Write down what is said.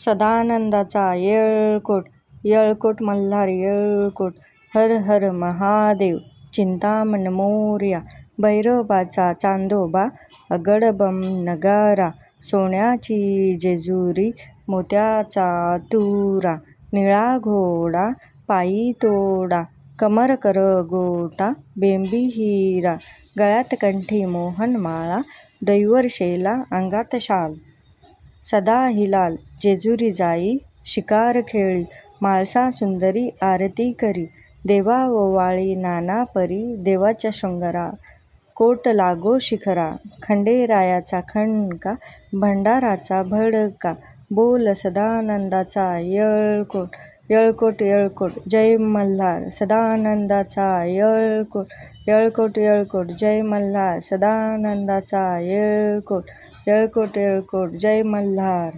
सदानंदाचा येळकोट येळकोट मल्हार येळकोट हर हर महादेव चिंतामण मोरया भैरोबाचा चांदोबा अगडबम नगारा सोन्याची जेजुरी मोत्याचा तुरा निळा घोडा पायी तोडा कमर करगोटा बेंबी हिरा गळ्यात कंठी मोहनमाळा डैवर-शेला अंगात शाल सदा हिलाल जेजुरी जाई शिकार खेळी म्हाळसा सुंदरी आरती करी देवा ओवाळी नाना परी देवाच्या शृंगारा कोट लागो शिखरा खंडेरायाचा खणका भंडाराचा भडका बोल सदानंदाचा येळकोट येळकोट येळकोट जय मल्हार सदानंदाचा येळकोट येळकोट येळकोट जय मल्हार सदानंदाचा येळकोट येळकोट येळकोट जय मल्हार.